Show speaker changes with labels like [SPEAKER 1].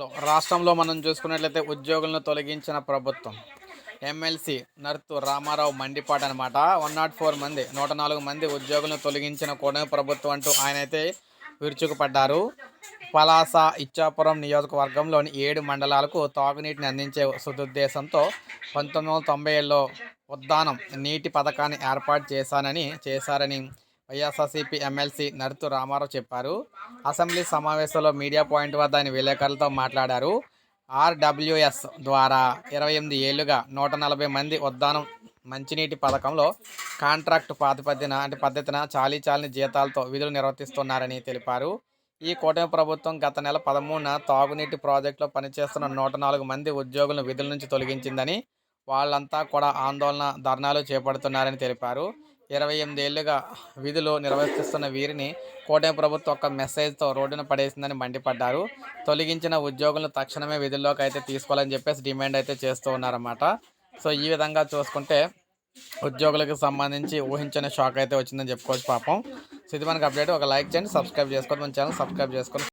[SPEAKER 1] లో రాష్ట్రంలో మనం చూసుకున్నట్లయితే ఉద్యోగులను తొలగించిన ప్రభుత్వం. ఎమ్మెల్సీ నర్తు రామారావు మండిపాట అనమాట వన్ నాట్ ఫోర్ మంది నూట నాలుగు మంది ఉద్యోగులను తొలగించిన కూడా ప్రభుత్వం అంటూ ఆయన అయితే విరుచుకుపడ్డారు. పలాస ఇచ్చాపురం నియోజకవర్గంలోని ఏడు మండలాలకు తాగునీటిని అందించే సదుద్దేశంతో పంతొమ్మిది వందల తొంభై ఏడులో ఉద్దానం నీటి పథకాన్ని ఏర్పాటు చేశానని చేశారని వైఎస్ఆర్సీపీ ఎమ్మెల్సీ నరుతు రామారావు చెప్పారు. అసెంబ్లీ సమావేశంలో మీడియా పాయింట్ వద్ద ఆయన విలేకరులతో మాట్లాడారు. ఆర్డబ్ల్యూఎస్ ద్వారా ఇరవై ఎనిమిది ఏళ్ళుగా నూట నలభై మంది ఉద్దానం మంచినీటి పథకంలో కాంట్రాక్ట్ ప్రాతిపదిన అంటే పద్ధతిన చాలీ చాలని జీతాలతో విధులు నిర్వర్తిస్తున్నారని తెలిపారు. ఈ కూటమి ప్రభుత్వం గత నెల పదమూడున తాగునీటి ప్రాజెక్టులో పనిచేస్తున్న నూట నాలుగు మంది ఉద్యోగులను విధుల నుంచి తొలగించిందని వాళ్ళంతా కూడా ఆందోళన ధర్నాలు చేపడుతున్నారని తెలిపారు. ఇరవై ఎనిమిదేళ్ళుగా విధులు నిర్వర్తిస్తున్న వీరిని కూటమి ప్రభుత్వం ఒక మెసేజ్తో రోడ్డున పడేసిందని మండిపడ్డారు. తొలగించిన ఉద్యోగులను తక్షణమే విధుల్లోకి అయితే తీసుకోవాలని చెప్పేసి డిమాండ్ అయితే చేస్తూ ఉన్నారన్నమాట. సో ఈ విధంగా చూసుకుంటే ఉద్యోగులకు సంబంధించి ఊహించని షాక్ అయితే వచ్చిందని చెప్పుకోవచ్చు పాపం. సో ఇది మనకి అప్డేట్. ఒక లైక్ చేయండి సబ్స్క్రైబ్ చేసుకోండి మన ఛానల్ సబ్స్క్రైబ్ చేసుకోండి.